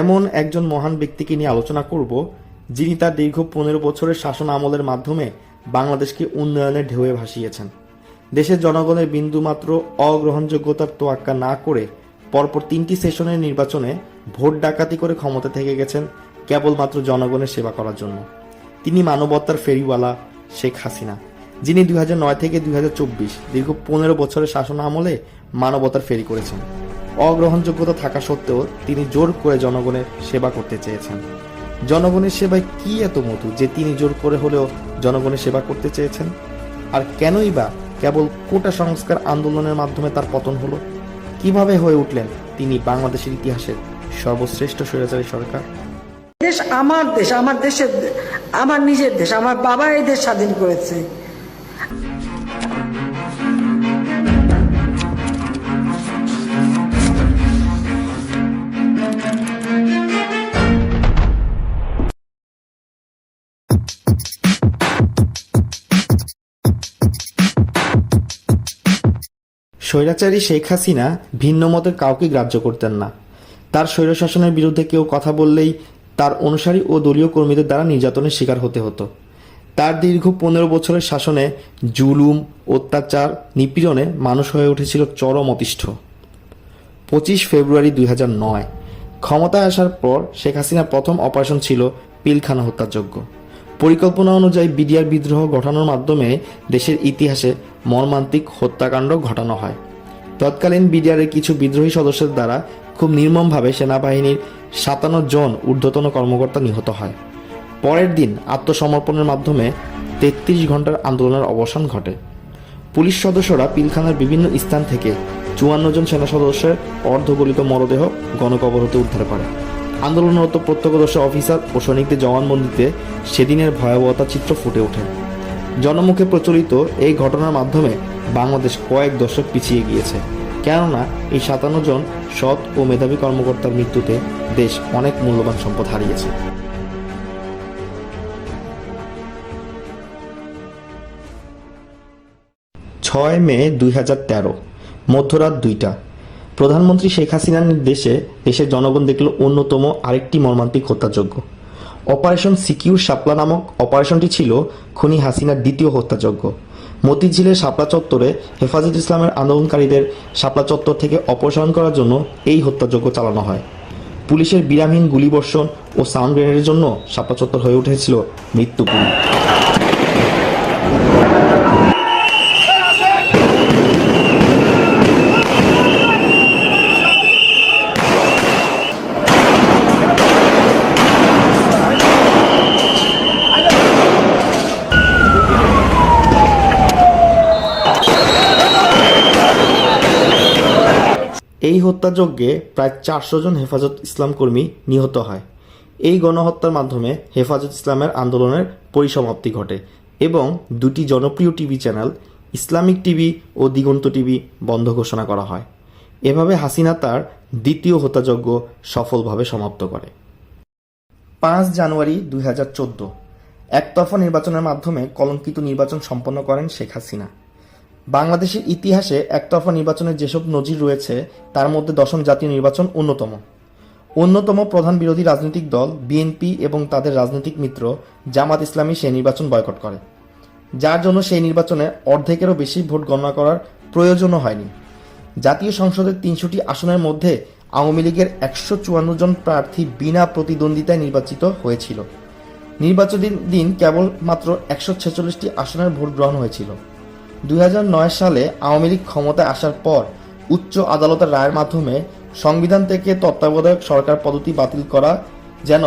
এমন একজন মহান ব্যক্তিকে নিয়ে আলোচনা করব, যিনি তার দীর্ঘ পনেরো বছরের শাসন আমলের মাধ্যমে বাংলাদেশকে উন্নয়নের ঢেউয়ে ভাসিয়েছেন। দেশের জনগণের বিন্দুমাত্র অগ্রহণযোগ্যতার তোয়াক্কা না করে পরপর তিনটি সেশনের নির্বাচনে ভোট ডাকাতি করে ক্ষমতা থেকে গেছেন কেবলমাত্র জনগণের সেবা করার জন্য। তিনি মানবতার ফেরিওয়ালা শেখ হাসিনা, যিনি দুই নয় থেকে দুই হাজার চব্বিশ দীর্ঘ পনেরো বছরের শাসন আমলে মানবতার ফেরি করেছেন। অগ্রহণযোগ্যতা থাকা সত্ত্বেও তিনি জোর করে জনগণের সেবা করতে চেয়েছেন। জনগণের সেবায় কি এত মধু যে তিনি জোর করে হলেও জনগণের সেবা করতে চেয়েছেন? আর কেনই বা কেবল কোটা সংস্কার আন্দোলনের মাধ্যমে তার পতন হলো? কীভাবে হয়ে উঠলেন তিনি বাংলাদেশের ইতিহাসের সর্বশ্রেষ্ঠ স্বৈরাচারী সরকার? দেশ আমার দেশ, আমার দেশের, আমার নিজের দেশ, আমার বাবা এই দেশ স্বাধীন করেছে। স্বৈরাচারী শেখ হাসিনা ভিন্ন মতের কাউকে গ্রাহ্য করতেন না। তার স্বৈরশাসনের বিরুদ্ধে কেউ কথা বললেই তার অনুসারী ও দলীয় কর্মীদের দ্বারা নির্যাতনের শিকার হতে হতো। তার দীর্ঘ পনেরো বছরের শাসনে জুলুম, অত্যাচার, নিপীড়নে মানুষ হয়ে উঠেছিল চরম অতিষ্ঠ। পঁচিশ ফেব্রুয়ারি দুই নয়, ক্ষমতায় আসার পর শেখ হাসিনার প্রথম অপারেশন ছিল পিলখানা হত্যাযজ্ঞ। পরিকল্পনা অনুযায়ী বিডিআর বিদ্রোহ ঘটানোর মাধ্যমে দেশের ইতিহাসে মর্মান্তিক হত্যাকাণ্ড ঘটানো হয়। তৎকালীন বিডিআরের কিছু বিদ্রোহী সদস্যের দ্বারা খুব নির্মমভাবে সেনাবাহিনীর সাতান্ন জন ঊর্ধ্বতন কর্মকর্তা নিহত হয়। পরের দিন আত্মসমর্পণের মাধ্যমে তেত্রিশ ঘণ্টার আন্দোলনের অবসান ঘটে। পুলিশ সদস্যরা পিলখানার বিভিন্ন স্থান থেকে চুয়ান্ন জন সেনা সদস্যের অর্ধগলিত মরদেহ গণকবর হতে উদ্ধার করে। আন্দোলনরত প্রত্যক্ষদর্শী অফিসার ও সৈনিকদের জবানবন্দিতে সেদিনের ভয়াবহতা চিত্র ফুটে ওঠে। জনমুখে প্রচলিত এই ঘটনার মাধ্যমে বাংলাদেশ কয়েক দশক পিছিয়ে গিয়েছে। কেননা, এই সাতান্ন জন সৎ ও মেধাবী কর্মকর্তার মৃত্যুতে দেশ অনেক মূল্যবান সম্পদ হারিয়েছে। ছয় মে দুই হাজার তেরো, মধ্যরাত দুইটা। প্রধানমন্ত্রী শেখ হাসিনার নির্দেশে দেশের জনগণ দেখল অন্যতম আরেকটি মর্মান্তিক হত্যাযজ্ঞ। অপারেশন সিকিউর শাপলা নামক অপারেশনটি ছিল খুনি হাসিনার দ্বিতীয় হত্যাযজ্ঞ। মতিঝিলের শাপলা চত্বরে হেফাজত ইসলামের আন্দোলনকারীদের শাপলা চত্বর থেকে অপসারণ করার জন্য এই হত্যাযজ্ঞ চালানো হয়। পুলিশের বিরামহীন গুলিবর্ষণ ও সাউন্ড গ্রেনেডের জন্য শাপলা চত্বর হয়ে উঠেছিল মৃত্যুপুরী এই হত্যাযজ্ঞে প্রায় চারশো জন হেফাজত ইসলাম কর্মী নিহত হয়। এই গণহত্যার মাধ্যমে হেফাজত ইসলামের আন্দোলনের পরিসমাপ্তি ঘটে এবং দুটি জনপ্রিয় টিভি চ্যানেল, ইসলামিক টিভি ও দিগন্ত টিভি, বন্ধ ঘোষণা করা হয়। এভাবে হাসিনা তার দ্বিতীয় হত্যাযজ্ঞ সফলভাবে সমাপ্ত করে। পাঁচ জানুয়ারি দুই হাজার চোদ্দ, একতরফা নির্বাচনের মাধ্যমে কলঙ্কিত নির্বাচন সম্পন্ন করেন শেখ হাসিনা। বাংলাদেশের ইতিহাসে একতরফা নির্বাচনের যেসব নজির রয়েছে, তার মধ্যে দশম জাতীয় নির্বাচন অন্যতম। অন্যতম প্রধান বিরোধী রাজনৈতিক দল, বিএনপি এবং তাদের রাজনৈতিক মিত্র, জামাত ইসলামী সেই নির্বাচন বয়কট করে। যার জন্য সেই নির্বাচনে অর্ধেকেরও বেশি ভোট গণনা করার প্রয়োজনও হয়নি। জাতীয় সংসদের তিনশোটি আসনের মধ্যে আওয়ামী লীগের একশো চুয়ান্ন জন প্রার্থী বিনা প্রতিদ্বন্দ্বিতায় নির্বাচিত হয়েছিল। নির্বাচনের দিন কেবল মাত্র একশো ছেচল্লিশটি আসনের ভোট গ্রহণ হয়েছিল। দুই হাজার নয় সালে আওয়ামী লীগ ক্ষমতায় আসার পর উচ্চ আদালতের রায়ের মাধ্যমে সংবিধান থেকে তত্ত্বাবধায়ক সরকার পদ্ধতি বাতিল করা, যেন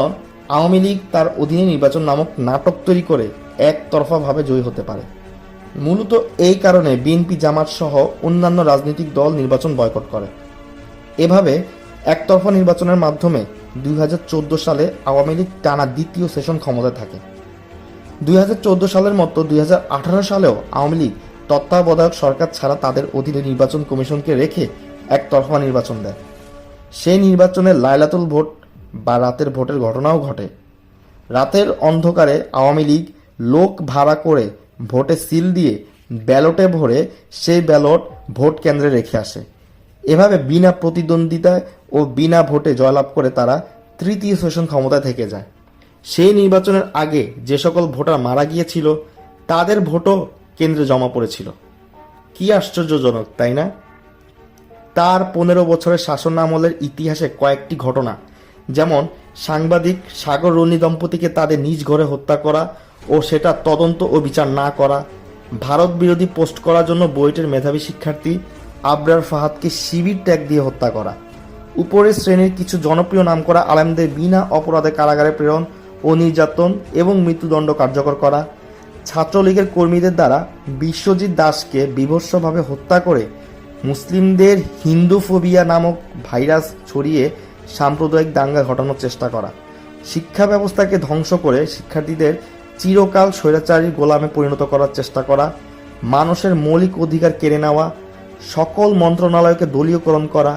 আওয়ামী লীগ তার অধীনে নির্বাচন নামক নাটক তৈরি করে একতরফাভাবে জয়ী হতে পারে। মূলত এই কারণে বিএনপি, জামাত সহ অন্যান্য রাজনৈতিক দল নির্বাচন বয়কট করে। এভাবে একতরফা নির্বাচনের মাধ্যমে দুই হাজার চোদ্দ সালে আওয়ামী লীগ টানা দ্বিতীয় সেশন ক্ষমতায় থাকে। দুই হাজার চোদ্দ সালের মতো দুই হাজার আঠারো সালেও আওয়ামী লীগ তত্ত্বাবধায়ক সরকার ছাড়া তাদের অধীনে নির্বাচন কমিশনকে রেখে একতরফা নির্বাচন দেয়। সেই নির্বাচনে লাইলাতুল ভোট বা রাতের ভোটের ঘটনাও ঘটে। রাতের অন্ধকারে আওয়ামী লীগ লোক ভাড়া করে ভোটে সিল দিয়ে ব্যালটে ভরে সেই ব্যালট ভোট কেন্দ্রে রেখে আসে। এভাবে বিনা প্রতিদ্বন্দ্বিতায় ও বিনা ভোটে জয়লাভ করে তারা তৃতীয় সেশন ক্ষমতায় থেকে যায়। সেই নির্বাচনের আগে যে সকল ভোটার মারা গিয়েছিল, তাদের ভোটও কেন্দ্রে জমা পড়েছিল। কি আশ্চর্যজনক, তাই না? তার পনেরো বছরের শাসন আমলের ইতিহাসে কয়েকটি ঘটনা, যেমন সাংবাদিক সাগর রনি দম্পতিকে তাদের নিজ ঘরে হত্যা করা ও সেটা তদন্ত ও বিচার না করা, ভারত বিরোধী পোস্ট করার জন্য বুয়েটের মেধাবী শিক্ষার্থী আবরার ফাহাদকে শিবির ট্যাগ দিয়ে হত্যা করা। উপরের শ্রেণির কিছু জনপ্রিয় নাম করা আলেমদের বিনা অপরাধে কারাগারে প্রেরণ ও নির্যাতন এবং মৃত্যুদণ্ড কার্যকর করা ছাত্রলীগের কর্মীদের দ্বারা বিশ্বজিৎ দাসকে বিভৎসভাবে হত্যা করে মুসলিমদের হিন্দুফোবিয়া নামক ভাইরাস ছড়িয়ে সাম্প্রদায়িক দাঙ্গা ঘটানোর চেষ্টা করা। শিক্ষা ব্যবস্থাকে ধ্বংস করে শিক্ষার্থীদের চিরকাল স্বৈরাচারী গোলামে পরিণত করার চেষ্টা করা, মানুষের মৌলিক অধিকার কেড়ে নেওয়া, সকল মন্ত্রণালয়কে দলীয়করণ করা,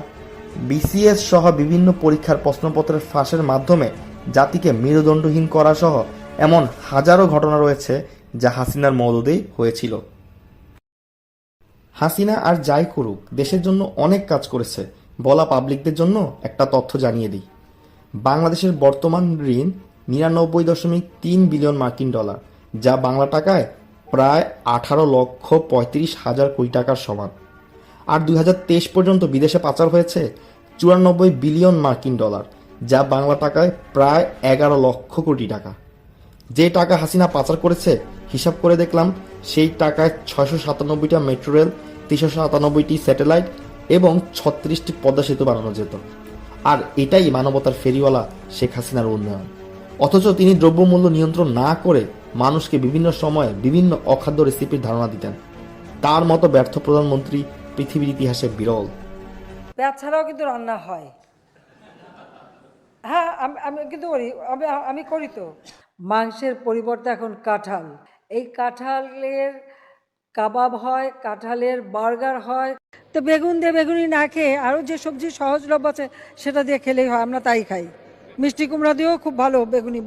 বিসিএস সহ বিভিন্ন পরীক্ষার প্রশ্নপত্রের ফাঁসের মাধ্যমে জাতিকে মেরুদণ্ডহীন করা সহ এমন হাজারো ঘটনা রয়েছে যা হাসিনার মদতেই হয়েছিল। হাসিনা আর যাই করুক, দেশের জন্য অনেক কাজ করেছে। বলা পাবলিকদের জন্য একটা তথ্য জানিয়ে দিই। বাংলাদেশের বর্তমান ঋণ নিরানব্বই দশমিক তিন বিলিয়ন মার্কিন ডলার, যা বাংলা টাকায় প্রায় আঠারো লক্ষ পঁয়ত্রিশ হাজার কোটি টাকার সমান। আর দুই হাজার তেইশ পর্যন্ত বিদেশে পাচার হয়েছে চুরানব্বই বিলিয়ন মার্কিন ডলার, যা বাংলা টাকায় প্রায় এগারো লক্ষ কোটি টাকা। যে টাকা হাসিনা পাচার করেছে হিসাব করে দেখলাম, সেই টাকায় ছয়শো সাতানব্বইটা মেট্রো রেল তিনশো সাতানব্বইটি স্যাটেলাইট এবং ছত্রিশটি পদ্মা সেতু বানানো যেত। আর এটাই মানবতার ফেরিওয়ালা শেখ হাসিনার উন্নয়ন। অথচ তিনি দ্রব্যমূল্য নিয়ন্ত্রণ না করে মানুষকে বিভিন্ন সময়ে বিভিন্ন অখাদ্য রেসিপির ধারণা দিতেন। তার মতো ব্যর্থ প্রধানমন্ত্রী পৃথিবীর ইতিহাসে বিরল। পেঁয়াজ ছাড়াও কিন্তু রান্না হয়। হ্যাঁ আমি কিন্তু করি আমি করি তো। মাংসের পরিবর্তে এখন কাঁঠাল। এই কাঁঠালের কাবাব হয়, কাঁঠালের বার্গার হয়। তো বেগুন দিয়ে বেগুনি না খেয়ে আরও যে সবজি সহজলভ্য আছে, সেটা দিয়ে খেলেই হয়, আমরা তাই খাই। মিষ্টি কুমড়া দিয়েও খুব ভালো বেগুনি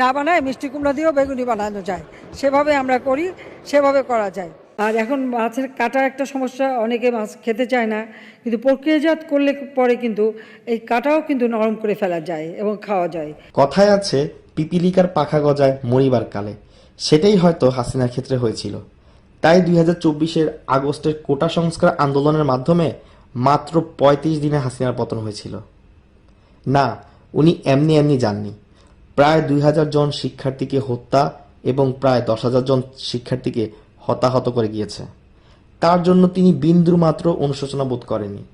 না বানায়, মিষ্টি কুমড়া দিয়েও বেগুনি বানানো যায়। সেভাবে আমরা করি, সেভাবে করা যায়। আর এখন মাছের কাটা একটা সমস্যা, অনেকে মাছ খেতে চায় না, কিন্তু প্রক্রিয়াজাত করলে পরে কিন্তু এই কাটাও কিন্তু নরম করে ফেলা যায় এবং খাওয়া যায়। কথায় আছে, পিপিলিকার পাখা গজায় মরিবার কালে। সেটাই হয়তো হাসিনার ক্ষেত্রে হয়েছিল। তাই দুই হাজার চব্বিশের আগস্টের কোটা সংস্কার আন্দোলনের মাধ্যমে মাত্র পঁয়ত্রিশ দিনে হাসিনার পতন হয়েছিল। না, উনি এমনি এমনি যাননি। প্রায় দুই হাজার জন শিক্ষার্থীকে হত্যা এবং প্রায় দশ হাজার জন শিক্ষার্থীকে হতাহত করে গিয়েছে। তার জন্য তিনি বিন্দু মাত্র অনুশোচনা বোধ করেননি।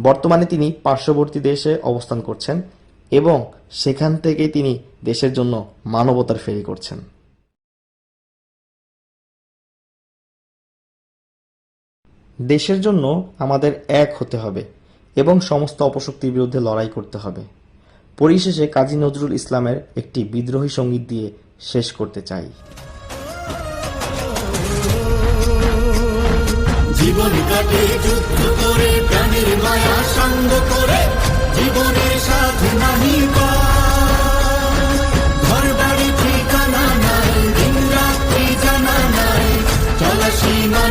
বর্তমানে তিনি পার্শ্ববর্তী দেশে অবস্থান করছেন এবং সেখান থেকে তিনি দেশের জন্য মানবতার ফেরি করছেন। দেশের জন্য আমাদের এক হতে হবে এবং সমস্ত অপশক্তির বিরুদ্ধে লড়াই করতে হবে। পরিশেষে কাজী নজরুল ইসলামের একটি বিদ্রোহী সংগীত দিয়ে শেষ করতে চাই। জীবন কাটে যুদ্ধ করে মায়া সঙ্গ করে, জীবনে ঘর বাড়ি ঠিকানা নাই, দিন রাত্রি জানা নাই চলা সীমানা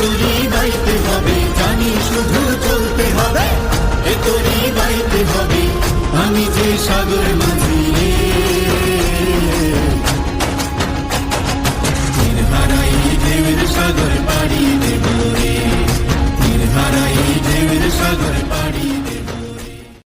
না জানি